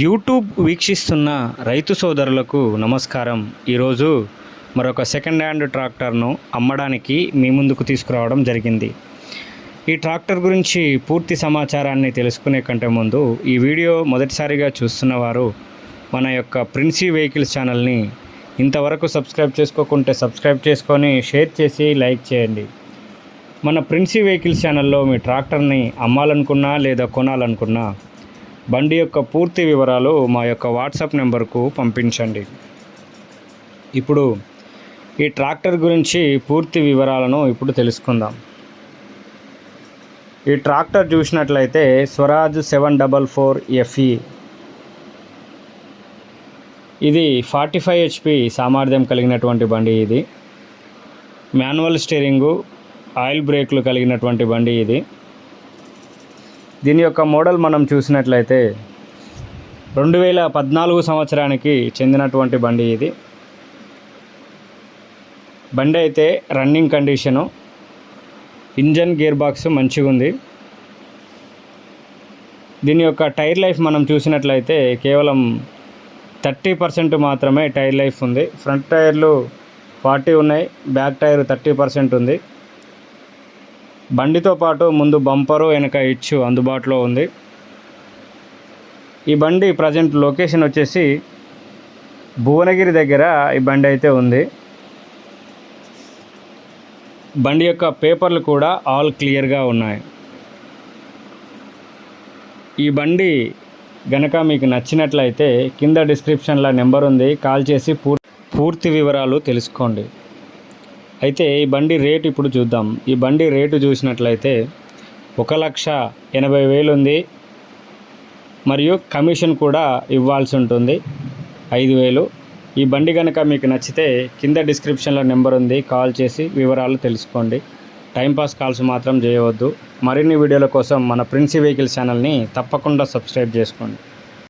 YouTube వీక్షిస్తున్న రైతు సోదరులకు నమస్కారం. ఈరోజు మరొక సెకండ్ హ్యాండ్ ట్రాక్టర్ను అమ్మడానికి మీ ముందుకు తీసుకురావడం జరిగింది. ఈ ట్రాక్టర్ గురించి పూర్తి సమాచారాన్ని తెలుసుకునే కంటే ముందు ఈ వీడియో మొదటిసారిగా చూస్తున్న వారు మన యొక్క ప్రిన్సీ వెహికల్స్ ఛానల్ని ఇంతవరకు సబ్స్క్రైబ్ చేసుకోకుంటే సబ్స్క్రైబ్ చేసుకొని షేర్ చేసి లైక్ చేయండి. మన ప్రిన్సీ వెహికల్స్ ఛానల్లో మీ ట్రాక్టర్ని అమ్మాలనుకున్నా లేదా కొనాలనుకున్నా బండి యొక్క పూర్తి వివరాలు మా యొక్క వాట్సాప్ నెంబర్కు పంపించండి. ఇప్పుడు ఈ ట్రాక్టర్ గురించి పూర్తి వివరాలను ఇప్పుడు తెలుసుకుందాం. ఈ ట్రాక్టర్ చూసినట్లయితే Swaraj seven double four FE. ఇది ఫార్టీ ఫైవ్ హెచ్పి సామర్థ్యం కలిగినటువంటి బండి ఇది. మాన్యువల్ స్టీరింగు ఆయిల్ బ్రేక్లు కలిగినటువంటి బండి ఇది. దీని యొక్క మోడల్ మనం చూసినట్లయితే రెండు వేల పద్నాలుగు సంవత్సరానికి చెందినటువంటి బండి ఇది. బండి అయితే running condition engine gear box మంచిగా ఉంది. దీని యొక్క టైర్ లైఫ్ మనం చూసినట్లయితే కేవలం థర్టీ పర్సెంట్ మాత్రమే టైర్ లైఫ్ ఉంది. ఫ్రంట్ టైర్లు ఫార్టీ ఉన్నాయి బ్యాక్ టైర్ థర్టీ పర్సెంట్ ఉంది. బండితో పాటు ముందు బంపరు వెనక ఇచ్చు అందుబాటులో ఉంది. ఈ బండి ప్రజెంట్ లొకేషన్ వచ్చేసి భువనగిరి దగ్గర ఈ బండి అయితే ఉంది. బండి యొక్క పేపర్లు కూడా ఆల్ క్లియర్గా ఉన్నాయి. ఈ బండి గనక మీకు నచ్చినట్లయితే కింద డిస్క్రిప్షన్లో నెంబర్ ఉంది. కాల్ చేసి పూర్తి వివరాలు తెలుసుకోండి. అయితే ఈ బండి రేటు ఇప్పుడు చూద్దాం. ఈ బండి రేటు చూసినట్లయితే ఒక లక్ష ఎనభై వేలు ఉంది. మరియు కమిషన్ కూడా ఇవ్వాల్సి ఉంటుంది. ఐదు వేలు. ఈ బండి కనుక మీకు నచ్చితే కింద డిస్క్రిప్షన్లో నెంబర్ ఉంది. కాల్ చేసి వివరాలు తెలుసుకోండి. టైంపాస్ కాల్స్ మాత్రం చేయవద్దు. మరిన్ని వీడియోల కోసం మన ప్రిన్సీ వెహికల్స్ ఛానల్ని తప్పకుండా సబ్స్క్రైబ్ చేసుకోండి.